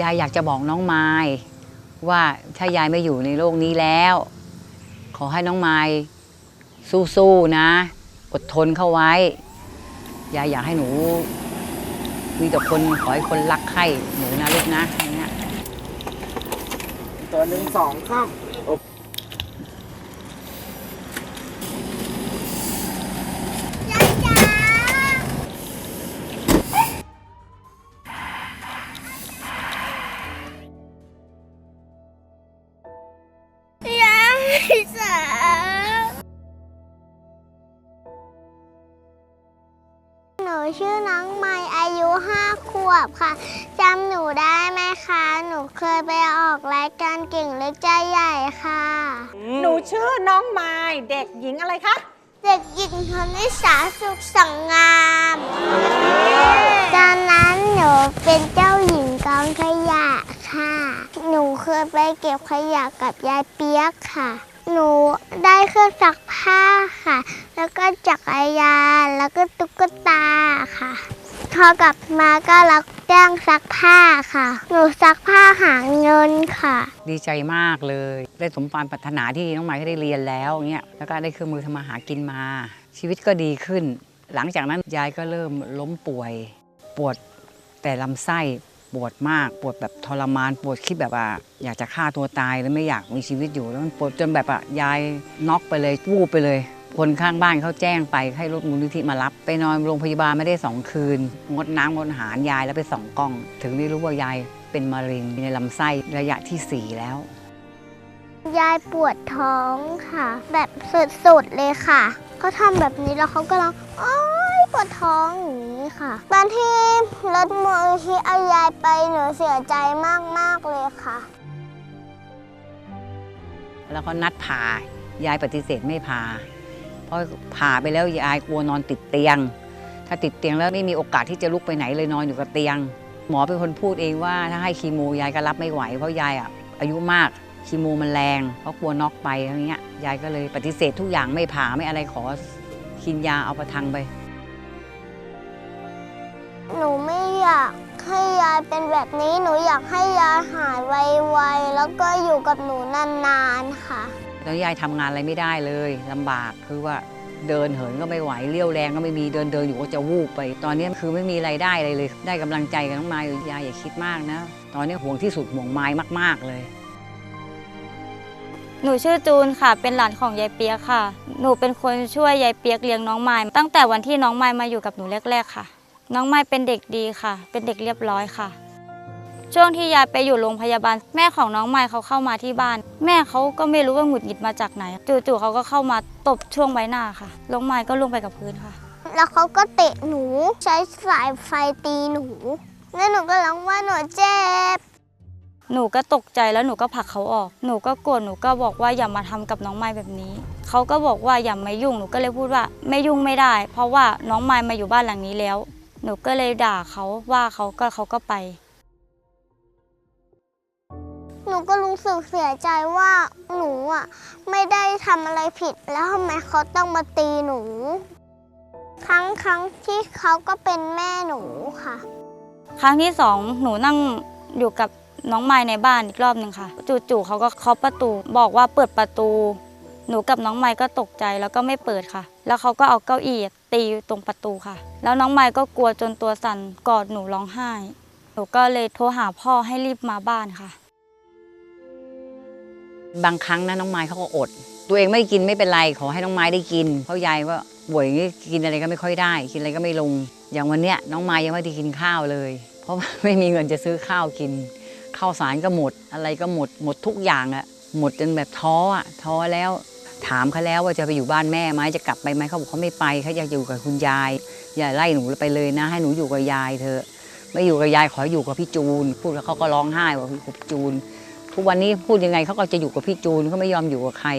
ยายอยากจะบอกน้องไม้ว่าถ้ายายไม่อยู่ในโลกนี้แล้ว ขอให้น้องไม้สู้ๆนะ อดทนเข้าไว้ ยายอยากให้หนู มีแต่คนขอให้คนรักใคร่หนูนะลูกนะอย่างเงี้ยตัวหนึ่งสองข้าม ชื่อน้องไมค์อายุห้าขวบค่ะจำหนูได้ไหมคะ หนูเคยไปออกรายการเก่งเล็กใจใหญ่ค่ะ หนูชื่อน้องไม้เด็กหญิงอะไรคะ เด็กหญิงธนิสาสุขสังงามตอนนั้นหนูเป็นเจ้าหญิงกองขยะค่ะ หนูเคยไปเก็บขยะกับยายเปียกค่ะหนูได้เครื่องซักผ้าค่ะ แล้วก็จักรยาน แล้วก็ตุ๊กตาค่ะ พอกลับมาก็รับจ้างซักผ้าค่ะ หนูซักผ้าหาเงินค่ะ ดีใจมากเลย ได้สมความปรารถนาที่น้องไม้ได้เรียนแล้วเงี้ยแล้วก็ได้เครื่องมือทำมาหากินมา ชีวิตก็ดีขึ้น หลังจากนั้นยายก็เริ่มล้มป่วย ปวดแต่ลำไส้ปวดมากปวดแบบทรมานปวดคิดแบบว่า อยากจะฆ่าตัวตายแล้วไม่อยากมีชีวิตอยู่แล้วมันปวดจนแบบอะยายน็อกไปเลยวูบไปเลย คนข้างบ้านเขาแจ้งไปให้รถมูลนิธิมารับ ไปนอนโรงพยาบาลไม่ได้สองคืน งดน้ำงดอาหารยายแล้วไปสองกล้อง ถึงได้รู้ว่ายายเป็นมะเร็งในลำไส้ระยะที่สี่แล้ว ยายปวดท้องค่ะ แบบสุดๆเลยค่ะเขาทำแบบนี้แล้วเขาก็ร้องโอ๊ยปวดท้องอย่างนี้ค่ะตอนที่รถมูลที่เอายายไปหนูเสียใจมากๆเลยค่ะ แล้วก็นัดผ่ายายปฏิเสธไม่ผ่าเพ ราะผ่าไปแล้วยายกลัวนอนติดเตียง ถ้าติดเตียงแล้วไม่มีโอกาสที่จะลุกไปไหนเลยนอนอยู่กับเตียง หมอเป็นคนพูดเองว่าถ้าให้คีโมยายก็รับไม่ไหวเพราะยายอะอายุมากคีโมมันแรงเพราะกลัวน็อกไปอะไรเงี้ยยายก็เลยปฏิเสธทุกอย่างไม่ผ่าไม่อะไรขอกินยาเอาประทังไป หนูไม่อยากให้ยายเป็นแบบนี้หนูอยากให้ยายหายไวๆแล้วก็อยู่กับหนูนานๆค่ะ แล้วยายทำงานอะไรไม่ได้เลยลำบากคือว่าเดินเหินก็ไม่ไหวเลี้ยวแรงก็ไม่มีเดินเดินอยู่ก็จะวูบไป ตอนนี้คือไม่มีไรายได้เลยเลย ได้กำลังใจกับน้องไม้ยายอย่าคิดมากนะ ตอนนี้ห่วงที่สุดห่วงไม้มาก ๆเลย หนูชื่อจูนค่ะ เป็นหลานของยายเปียกค่ะ หนูเป็นคนช่วยยายเปียกเลี้ยงน้องไม้ตั้งแต่วันที่น้องไม้มาอยู่กับหนูแรก ๆ ค่ะ น้องไม้เป็นเด็กดีค่ะ เป็นเด็กเรียบร้อยค่ะ ช่วงที่ยายไปอยู่โรงพยาบาล แม่ของน้องไม้เขาเข้ามาที่บ้าน แม่เขาก็ไม่รู้ว่าหงุดหงิดมาจากไหน จู่ๆเขาก็เข้ามาตบช่วงใบหน้าค่ะน้องไม้ก็ลงไปกับพื้นค่ะ แล้วเขาก็เตะหนูใช้สายไฟตีหนู แล้วหนูก็ร้องว่าหนูเจ็บหนูก็ตกใจแล้วหนูก็ผลักเขาออก หนูก็โกรธหนูก็บอกว่าอย่ามาทำกับน้องไม้แบบนี้ เขาก็บอกว่าอย่ามายุ่ง หนูก็เลยพูดว่าไม่ยุ่งไม่ได้ เพราะว่าน้องไม้มาอยู่บ้านหลังนี้แล้ว หนูก็เลยด่าเขาว่าเขาก็เขาก็ไป หนูก็รู้สึกเสียใจว่าหนูอะไม่ได้ทำอะไรผิดแล้วทำไมเขาต้องมาตีหนู ครั้งครั้งที่เขาก็เป็นแม่หนูค่ะ ครั้งที่สองหนูนั่งอยู่กับน้องไม้ในบ้านอีกรอบหนึ่งค่ะ จู่ๆเขาก็เคาะประตูบอกว่าเปิดประตู หนูกับน้องไม้ก็ตกใจแล้วก็ไม่เปิดค่ะ แล้วเขาก็เอาเก้าอี้ตีตรงประตูค่ะ แล้วน้องไม้ก็กลัวจนตัวสั่นกอดหนูร้องไห้ หนูก็เลยโทรหาพ่อให้รีบมาบ้านค่ะ บางครั้งนะน้องไม้เขาก็อด ตัวเองไม่กินไม่เป็นไรขอให้น้องไม้ได้กิน เพราะยายว่าป่วยอย่างนี้กินอะไรก็ไม่ค่อยได้ กินอะไรก็ไม่ลง อย่างวันเนี้ยน้องไม้ยังไม่ได้กินข้าวเลย เพราะไม่มีเงินจะซื้อข้าวกินข้าวสารก็หมดอะไรก็หมดหมดทุกอย่างอะหมดจนแบบท้ออะท้อแล้วถามเขาแล้วว่าจะไปอยู่บ้านแม่ไหมจะกลับไปไหมเขาบอกเขาไม่ไปเขาอยากอยู่กับคุณยาย อย่าไล่หนูไปเลยนะ ให้หนูอยู่กับยายเถอะไม่อยู่กับยายขออยู่กับพี่จูน พูดแล้วเขาก็ร้องไห้ว่าพี่จูน ทุกวันนี้พูดยังไงเขาก็จะอยู่กับพี่จูนเขาไม่ยอมอยู่กับใคร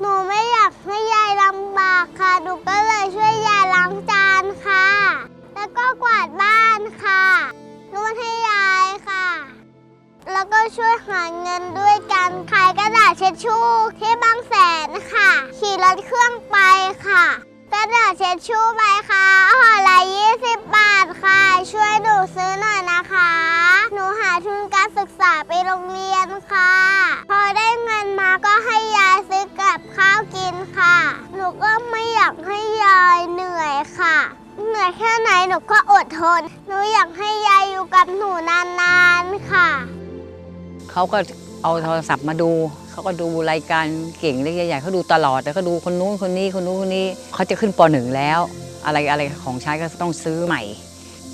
หนูไม่อยากให้ยายลำบากค่ะ หนูก็เลยช่วยยายล้างจานค่ะ แล้วก็กวาดบ้านค่ะนวดให้ยายค่ะ แล้วก็ช่วยหาเงินด้วยกันขายกระดาษเช็ดชู่ที่บางแสนค่ะ ขี่รถเครื่องไปค่ะไประดาษเช็ดชู่ไหมคะห่อละ20บบาทค่ะ ช่วยหนูซื้อหน่อยนะคะ หนูหาทุ การศึกษาไปโรงเรียนค่ะ พอได้เงินมาก็ให้ยายซื้อกับข้าวกินค่ะ หนูก็ไม่อยากให้ยายเหนื่อยค่ะ เหนื่อยแค่ไหนหนูก็อดทน หนูอยากให้ยายอยู่กับหนูนานๆค่ะ เขาก็เอาโทรศัพท์มาดู เขาก็ดูรายการเก่งเล็กใหญ่ๆเขาดูตลอดแต่เขาดูคนนู้นคนนี้คนนู้นคนนี้เขาจะขึ้นปหนึ่งแล้ว อะไรอะไรของใช้ก็ต้องซื้อใหม่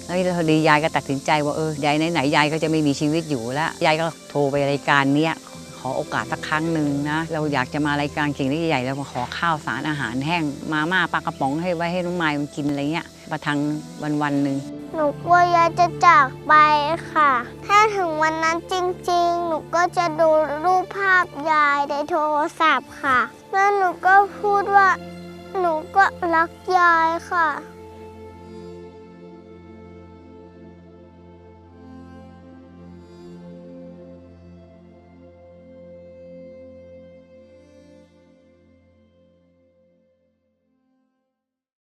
แล้วพอดียายก็ตัดสินใจว่าเออยายไหนๆยายก็จะไม่มีชีวิตอยู่แล้วยายก็โทรไปรายการเนี้ยขอโอกาสสักครั้งหนึ่งนะเราอยากจะมารายการเก่งเล็กใหญ่ๆแล้วมาขอข้าวสารอาหารแห้งมาม่าปลากระป๋องให้ไว้ให้น้องไม้มันกินอะไรเงี้ยประทังวันวันๆหนึ่งหนูกลัวยายจะจากไปค่ะ ถ้าถึงวันนั้นจริงๆ หนูก็จะดูรูปภาพยายในโทรศัพท์ค่ะ แล้วหนูก็พูดว่า หนูก็รักยายค่ะ